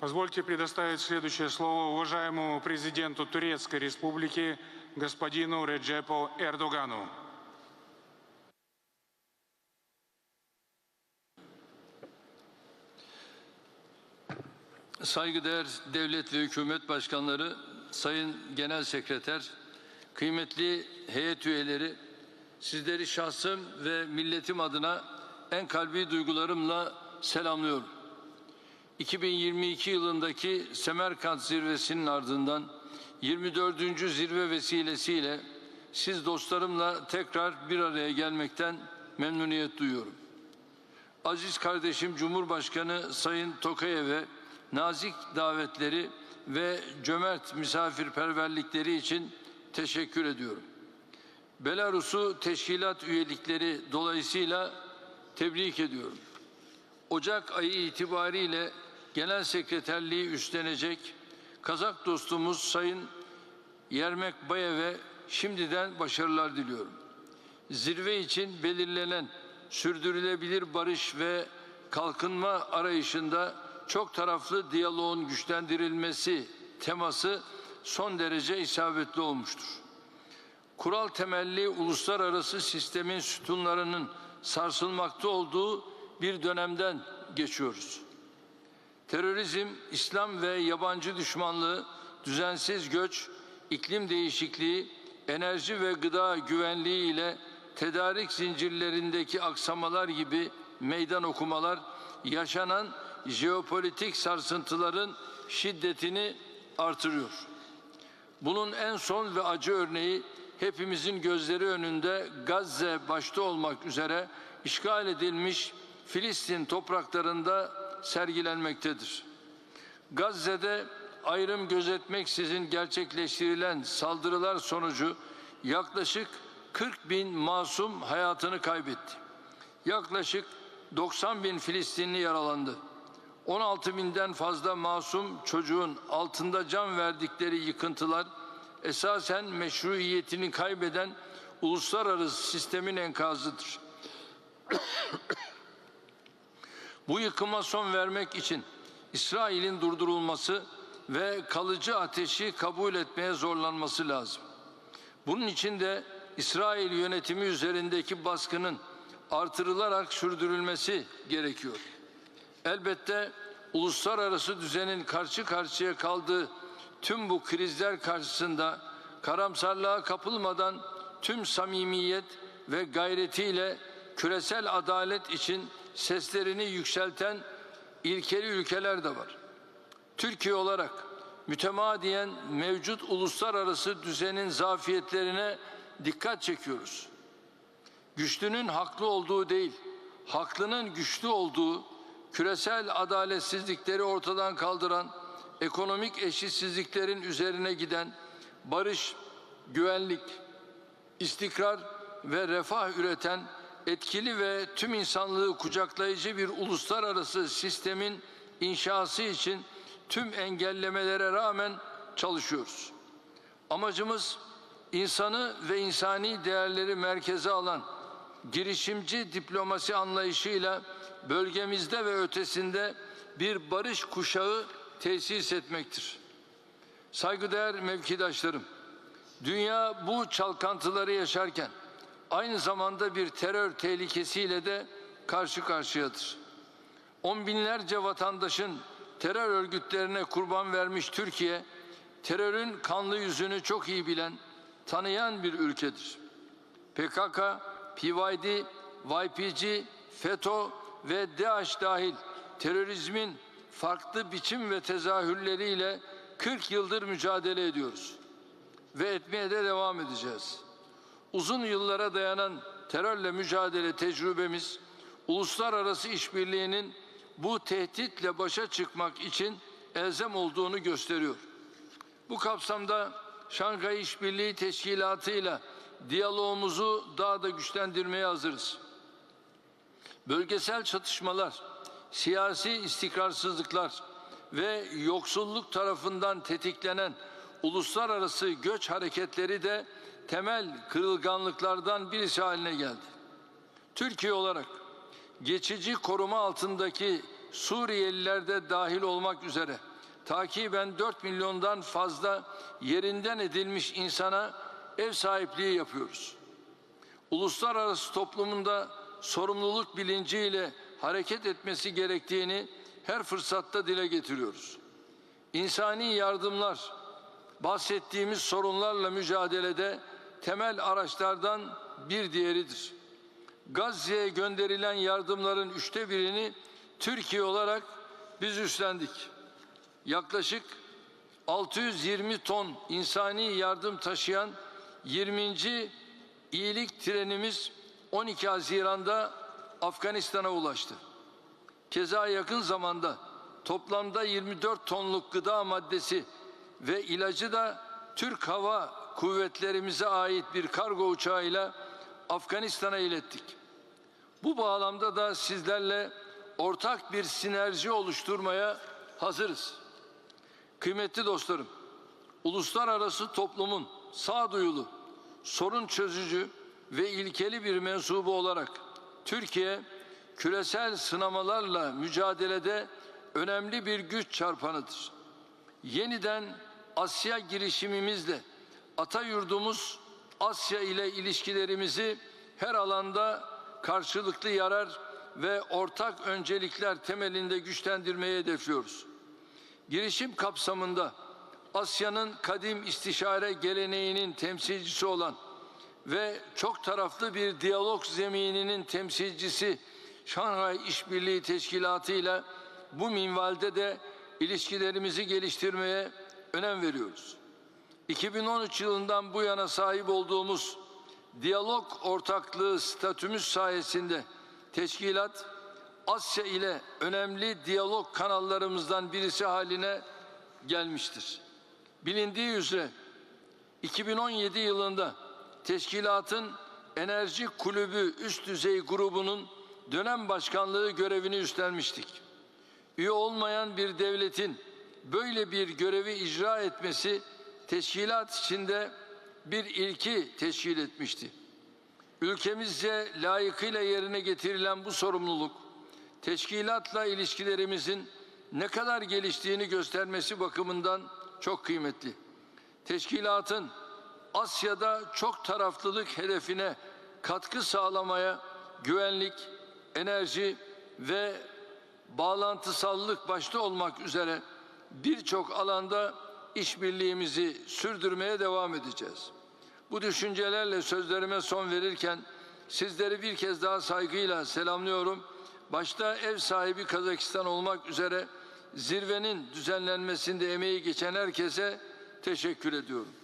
Позвольте предоставить следующее слово уважаемому президенту Турецкой Республики господину Реджепу Эрдогану. Saygıdeğer devlet ve hükümet başkanları, sayın genel sekreter, kıymetli heyet üyeleri, sizleri şahsım ve milletim adına en kalbi duygularımla selamlıyorum. 2022 yılındaki Semerkant zirvesinin ardından 24. zirve vesilesiyle siz dostlarımla tekrar bir araya gelmekten memnuniyet duyuyorum. Aziz kardeşim Cumhurbaşkanı Sayın Tokayev'e nazik davetleri ve cömert misafirperverlikleri için teşekkür ediyorum. Belarus'u teşkilat üyelikleri dolayısıyla tebrik ediyorum. Ocak ayı itibariyle genel sekreterliği üstlenecek Kazak dostumuz Sayın Yermek Bayev'e şimdiden başarılar diliyorum. Zirve için belirlenen sürdürülebilir barış ve kalkınma arayışında çok taraflı diyaloğun güçlendirilmesi teması son derece isabetli olmuştur. Kural temelli uluslararası sistemin sütunlarının sarsılmakta olduğu bir dönemden geçiyoruz. Terörizm, İslam ve yabancı düşmanlığı, düzensiz göç, iklim değişikliği, enerji ve gıda güvenliği ile tedarik zincirlerindeki aksamalar gibi meydan okumalar yaşanan jeopolitik sarsıntıların şiddetini artırıyor. Bunun en son ve acı örneği hepimizin gözleri önünde Gazze başta olmak üzere işgal edilmiş Filistin topraklarında sergilenmektedir. Gazze'de ayrım gözetmeksizin gerçekleştirilen saldırılar sonucu yaklaşık 40 bin masum hayatını kaybetti. Yaklaşık 90 bin Filistinli yaralandı. 16 binden fazla masum çocuğun altında can verdikleri yıkıntılar esasen meşruiyetini kaybeden uluslararası sistemin enkazıdır. Bu yıkıma son vermek için İsrail'in durdurulması ve kalıcı ateşi kabul etmeye zorlanması lazım. Bunun için de İsrail yönetimi üzerindeki baskının artırılarak sürdürülmesi gerekiyor. Elbette uluslararası düzenin karşı karşıya kaldığı tüm bu krizler karşısında karamsarlığa kapılmadan tüm samimiyet ve gayretiyle küresel adalet için seslerini yükselten ilkeli ülkeler de var. Türkiye olarak mütemadiyen mevcut uluslararası düzenin zafiyetlerine dikkat çekiyoruz. Güçlünün haklı olduğu değil, haklının güçlü olduğu, küresel adaletsizlikleri ortadan kaldıran, ekonomik eşitsizliklerin üzerine giden, barış, güvenlik, istikrar ve refah üreten etkili ve tüm insanlığı kucaklayıcı bir uluslararası sistemin inşası için tüm engellemelere rağmen çalışıyoruz. Amacımız insanı ve insani değerleri merkeze alan girişimci diplomasi anlayışıyla bölgemizde ve ötesinde bir barış kuşağı tesis etmektir. Saygıdeğer mevkidaşlarım, dünya bu çalkantıları yaşarken aynı zamanda bir terör tehlikesiyle de karşı karşıyadır. On binlerce vatandaşın terör örgütlerine kurban vermiş Türkiye, terörün kanlı yüzünü çok iyi bilen, tanıyan bir ülkedir. PKK, PYD, YPG, FETÖ ve DAEŞ dahil terörizmin farklı biçim ve tezahürleriyle 40 yıldır mücadele ediyoruz ve etmeye de devam edeceğiz. Uzun yıllara dayanan terörle mücadele tecrübemiz uluslararası işbirliğinin bu tehditle başa çıkmak için elzem olduğunu gösteriyor. Bu kapsamda Şanghay İşbirliği Teşkilatı ile diyalogumuzu daha da güçlendirmeye hazırız. Bölgesel çatışmalar, siyasi istikrarsızlıklar ve yoksulluk tarafından tetiklenen uluslararası göç hareketleri de temel kırılganlıklardan birisi haline geldi. Türkiye olarak geçici koruma altındaki Suriyeliler de dahil olmak üzere takiben 4 milyondan fazla yerinden edilmiş insana ev sahipliği yapıyoruz. Uluslararası toplumunda sorumluluk bilinciyle hareket etmesi gerektiğini her fırsatta dile getiriyoruz. İnsani yardımlar bahsettiğimiz sorunlarla mücadelede temel araçlardan bir diğeridir. Gazze'ye gönderilen yardımların üçte birini Türkiye olarak biz üstlendik. Yaklaşık 620 ton insani yardım taşıyan 20. iyilik trenimiz 12 Haziran'da Afganistan'a ulaştı. Keza yakın zamanda toplamda 24 tonluk gıda maddesi ve ilacı da Türk Hava Kuvvetlerimize ait bir kargo uçağıyla Afganistan'a ilettik. Bu bağlamda da sizlerle ortak bir sinerji oluşturmaya hazırız. Kıymetli dostlarım, uluslararası toplumun sağduyulu, sorun çözücü ve ilkeli bir mensubu olarak Türkiye küresel sınamalarla mücadelede önemli bir güç çarpanıdır. Yeniden Asya girişimimizle ata yurdumuz Asya ile ilişkilerimizi her alanda karşılıklı yarar ve ortak öncelikler temelinde güçlendirmeyi hedefliyoruz. Girişim kapsamında Asya'nın kadim istişare geleneğinin temsilcisi olan ve çok taraflı bir diyalog zemininin temsilcisi Şanghay İşbirliği Teşkilatı ile bu minvalde de ilişkilerimizi geliştirmeye önem veriyoruz. 2013 yılından bu yana sahip olduğumuz diyalog ortaklığı statümüz sayesinde teşkilat Asya ile önemli diyalog kanallarımızdan birisi haline gelmiştir. Bilindiği üzere 2017 yılında teşkilatın Enerji Kulübü üst düzey grubunun dönem başkanlığı görevini üstlenmiştik. Üye olmayan bir devletin böyle bir görevi icra etmesi teşkilat içinde bir ilki teşkil etmişti. Ülkemizce layıkıyla yerine getirilen bu sorumluluk, teşkilatla ilişkilerimizin ne kadar geliştiğini göstermesi bakımından çok kıymetli. Teşkilatın Asya'da çok taraflılık hedefine katkı sağlamaya güvenlik, enerji ve bağlantısallık başta olmak üzere birçok alanda işbirliğimizi sürdürmeye devam edeceğiz. Bu düşüncelerle sözlerime son verirken sizleri bir kez daha saygıyla selamlıyorum. Başta ev sahibi Kazakistan olmak üzere zirvenin düzenlenmesinde emeği geçen herkese teşekkür ediyorum.